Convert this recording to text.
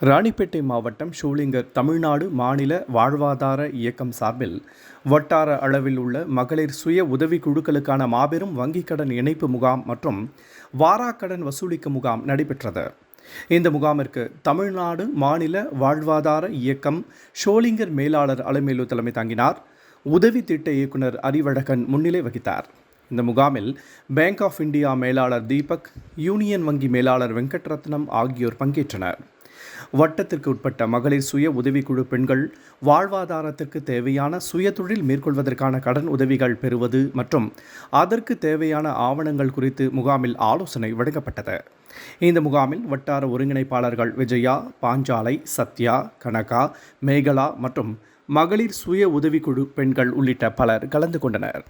ராணிப்பேட்டை மாவட்டம் ஷூலிங்கர் தமிழ்நாடு மாநில வாழ்வாதார இயக்கம் சார்பில் வட்டார அளவில் உள்ள மகளிர் சுய உதவி குழுக்களுக்கான மாபெரும் வங்கிக் கடன் இணைப்பு முகாம் மற்றும் வாராக்கடன் வசூலிக்கும் முகாம் நடைபெற்றது. இந்த முகாமிற்கு தமிழ்நாடு மாநில வாழ்வாதார இயக்கம் ஷோலிங்கர் மேலாளர் அலைமேலு தலைமை தாங்கினார். உதவி திட்ட இயக்குனர் அறிவழகன் முன்னிலை வகித்தார். இந்த முகாமில் பேங்க் ஆஃப் இந்தியா மேலாளர் தீபக் யூனியன் வங்கி மேலாளர் வெங்கட்ரத்னம் ஆகியோர் பங்கேற்றனர். வட்டத்திற்கு உட்பட்ட மகளிர் சுய உதவிக்குழு பெண்கள் வாழ்வாதாரத்திற்கு தேவையான சுய தொழில் மேற்கொள்வதற்கான கடன் உதவிகள் பெறுவது மற்றும் அதற்கு தேவையான ஆவணங்கள் குறித்து முகாமில் ஆலோசனை வழங்கப்பட்டது. இந்த முகாமில் வட்டார ஒருங்கிணைப்பாளர்கள் விஜயா பாஞ்சாலை சத்யா கனகா மேகலா மற்றும் மகளிர் சுய உதவிக்குழு பெண்கள் உள்ளிட்ட பலர் கலந்து கொண்டனர்.